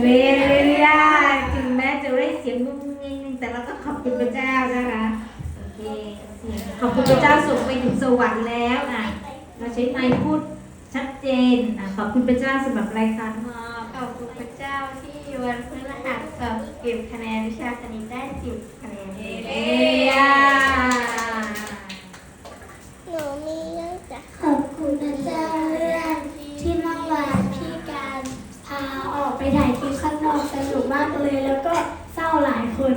เรียนถึงแม้จะได้เสียงงุ้งงิ้งแต่เราก็ขอบคุณพระเจ้านะคะโอเคขอบคุณพระเจ้าส่งไปถึงสวรรค์แล้วอะเราใช้ไมค์พูดชัดเจนอะขอบคุณพระเจ้าสำหรับรายการขอบคุณพระเจ้าที่วันพฤหัสสอบเก็บคะแนนวิชาคณิตได้สิบคะแนนเอเเลียหนูมีเรื่องจะขอบคุณพระเจ้าเรื่องที่เมื่อวาน ไปถ่ายคลิปข้างนอกสนุกมากเลยแล้วก็เศร้าหลายคน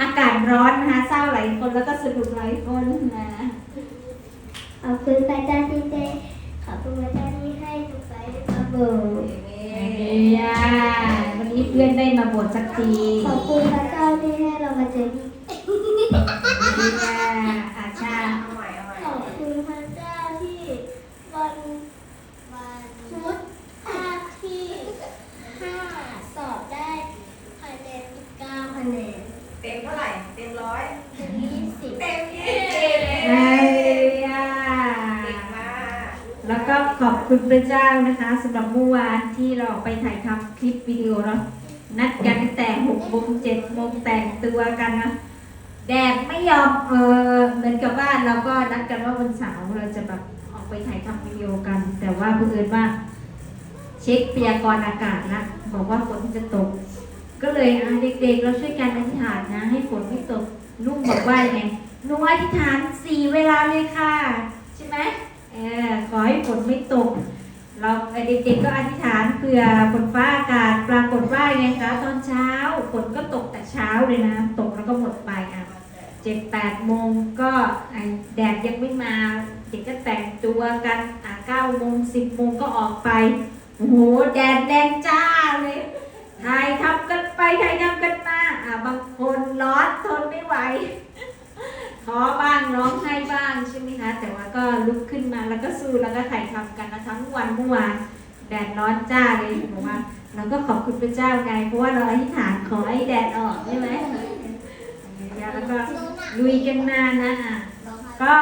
อากาศร้อนนะคะเศร้าหลายคนแล้วก็สนุกหลายคนนะขอบคุณพระเจ้าที่ได้ขอบคุณพระเจ้าที่ให้ทุกไฟได้มาเบิกเอเลียวันนี้เพื่อนได้มาบวชสักทีขอบคุณพระเจ้าที่ให้เรามาเจอที่ แล้วก็ขอบคุณพระเจ้านะคะสำหรับเมื่อวานที่เราไปถ่ายทำคลิปวิดีโอเนานัดกันแต่หกโมงเจ็ดโมงแต่งตัวกันนะแดดไม่ยอมเออเหมือนกับว่าเราก็นัดกันว่าวันเสาร์เราจะแบบออกไปถ่ายทำวิดีโอกัน แต่ว่าเพื่อนว่า เช็คพยากรณ์อากาศนะบอกว่าฝนจะตก ก็เลยเด็กๆเราช่วยกันอธิษฐานนะ ให้ฝนไม่ตกลุงบอกว่ายังไงหนูอธิษฐานสี่เวลาเลยค่ะ ใช่ไหม ขอให้ฝนไม่ตก เราเด็กๆก็อธิษฐานเผื่อฝนฟ้าอากาศปรากฏว่าไงคะตอนเช้าฝนก็ตกแต่เช้าเลยนะ ตกแล้วก็หมดไปอะเจ็ดแปดโมงก็แดดยังไม่มา เด็กก็แต่งตัวกันอะเก้าโมงสิบโมงก็ออกไปโอ้โหแดดแดงจ้าเลยถ่ายทำกันไปถ่ายทำกันมาอะบางคนร้อนทนไม่ไหว ท้อบ้างร้องไห้บ้างใช่ไหมคะแต่ว่าก็ลุกขึ้นมาแล้วก็สู้แล้วก็ถ่ายทำกันนะทั้งวันเมื่อวานแดดร้อนจ้าเลยบอกว่าเราก็ขอบคุณพระเจ้าไงเพราะว่าเราอธิษฐานขอให้แดดออกใช่ไหมแล้วก็ลุยกันมานอะก็